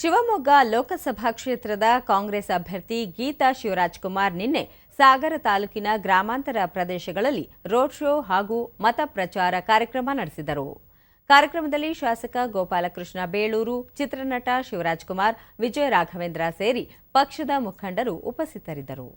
ಶಿವಮೊಗ್ಗ ಲೋಕಸಭಾ ಕ್ಷೇತ್ರದ ಕಾಂಗ್ರೆಸ್ ಅಭ್ಯರ್ಥಿ ಗೀತಾ ಶಿವರಾಜ್ ಕುಮಾರ್ ನಿನ್ನೆ ಸಾಗರ ತಾಲೂಕಿನ ಗ್ರಾಮಾಂತರ ಪ್ರದೇಶಗಳಲ್ಲಿ ರೋಡ್ ಶೋ ಹಾಗೂ ಮತ ಪ್ರಚಾರ ಕಾರ್ಯಕ್ರಮ ನಡೆಸಿದರು. ಕಾರ್ಯಕ್ರಮದಲ್ಲಿ ಶಾಸಕ ಗೋಪಾಲಕೃಷ್ಣ ಬೇಳೂರು, ಚಿತ್ರನಟ ಶಿವರಾಜ್ ಕುಮಾರ್, ವಿಜಯ ರಾಘವೇಂದ್ರ ಸೇರಿ ಪಕ್ಷದ ಮುಖಂಡರು ಉಪಸ್ಥಿತರಿದ್ದರು.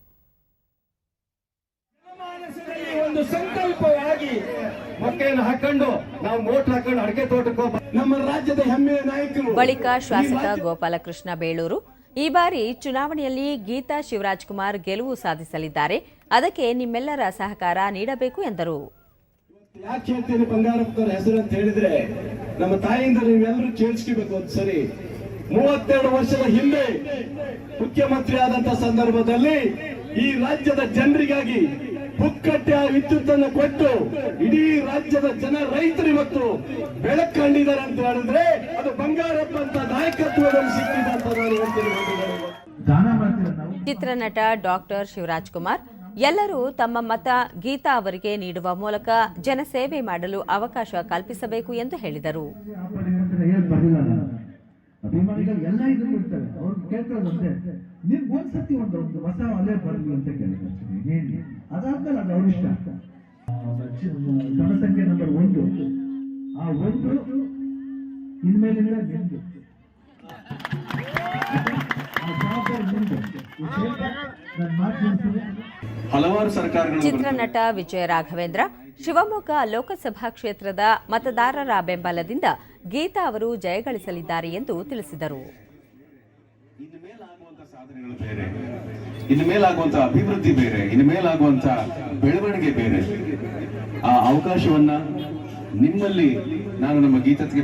ಮಾನಸದಲ್ಲಿ ಮಕ್ಕಳನ್ನು ಹಾಕೊಂಡು ನಾವು ಮೋಟರ್ ಹಾಕೊಂಡು ಅಡಿಕೆ ತೋಟಕ್ಕೆ ನಮ್ಮ ರಾಜ್ಯದ ಹೆಮ್ಮೆಯ ನಾಯಕರು. ಬಳಿಕ ಶಾಸಕ ಗೋಪಾಲಕೃಷ್ಣ ಬೇಳೂರು. ಈ ಬಾರಿ ಚುನಾವಣೆಯಲ್ಲಿ ಗೀತಾ ಶಿವರಾಜ್ ಕುಮಾರ್ ಗೆಲುವು ಸಾಧಿಸಲಿದ್ದಾರೆ. ಅದಕ್ಕೆ ನಿಮ್ಮೆಲ್ಲರ ಸಹಕಾರ ನೀಡಬೇಕು ಎಂದರು. ಯಾಕೆ ಹೇಳ್ತೀನಿ ಬಂಗಾರಪ್ಪನವ್ರ ಹೆಸರು ಅಂತ ಹೇಳಿದ್ರೆ ನಮ್ಮ ತಾಯಿಯಿಂದ ನೀವೆಲ್ಲರೂ ಕೇಳಿಸ್ಕೋಬೇಕು ಒಂದು ಸರಿ. ಮೂವತ್ತೆರಡು ವರ್ಷದ ಹಿಂದೆ ಮುಖ್ಯಮಂತ್ರಿ ಆದಂತ ಸಂದರ್ಭದಲ್ಲಿ ಈ ರಾಜ್ಯದ ಜನರಿಗಾಗಿ ಪುಕ್ಕಟ್ಟೆ ಆ ವಿದ್ಯುತ್ ಅನ್ನು ಕೊಟ್ಟು ಇಡೀ ರಾಜ್ಯದ ಜನ ರೈತರು ಇವತ್ತು ಬೆಳಕ್ ಕಂಡಿದ್ದಾರೆ ಅಂತ ಹೇಳಿದ್ರೆ ಅದು ಬಂಗಾರಪ್ಪ ಅಂತ ನಾಯಕತ್ವದಲ್ಲಿ ಸಿಕ್ಕಿದೆ ಅಂತ ನಾನು ಚಿತ್ರನಟ ಡಾಕ್ಟರ್ ಶಿವರಾಜ್ ಕುಮಾರ್ ಎಲ್ಲರೂ ತಮ್ಮ ಮತ ಗೀತಾ ಅವರಿಗೆ ನೀಡುವ ಮೂಲಕ ಜನಸೇವೆ ಮಾಡಲು ಅವಕಾಶ ಕಲ್ಪಿಸಬೇಕು ಎಂದು ಹೇಳಿದರು. ಅಭಿಮಾನಿಗಳು ಎಲ್ಲ ಇದು ಬಿಡ್ತಾರೆ ಅವ್ರು ಕೇಳ್ಕೊಳ್ಳೋದು ನಿಮ್ಗೆ ನಿಮ್ ಒಂದ್ಸತಿ ಒಂದು ಒಂದು ಹೊಸ ಅಲೆ ಬರ್ಲಿ ಅಂತ ಕೇಳ್ತಾರೆ. ಅದಾದ್ಮೇಲೆ ಅದು ಅವ್ರ ಇಷ್ಟ. ಜನಸಂಖ್ಯೆ ನಂಬರ್ ಒಂದು. ಆ ಒಂದು ಇನ್ಮೇಲಿಂದ ನಿಮ್ದು ಆ ನಟ ವಿಜಯ ರಾಘವೇಂದ್ರ ಶಿವಮೊಗ್ಗ ಲೋಕಸಭಾ ಕ್ಷೇತ್ರದ ಮತದಾರರ ಬೆಂಬಲದಿಂದ ಗೀತಾ ಅವರು ಜಯಗಳಿಸಲಿದ್ದಾರೆ ಎಂದು ತಿಳಿಸಿದರು. ಇನ್ನು ಮೇಲಾಗುವಂತ ಸಾಧನೆಗಳು ಬೇರೆ ಇನ್ನು ಮೇಲಾಗುವಂತ ಅಭಿವೃದ್ಧಿ ಬೇರೆ ಇನ್ನು ಮೇಲಾಗುವಂತ ಬೆಳವಣಿಗೆ ಬೇರೆ. ಆ ಅವಕಾಶವನ್ನ ನಿಮ್ಮಲ್ಲಿ ನಾನು ನಮ್ಮ ಗೀತಕ್ಕೆ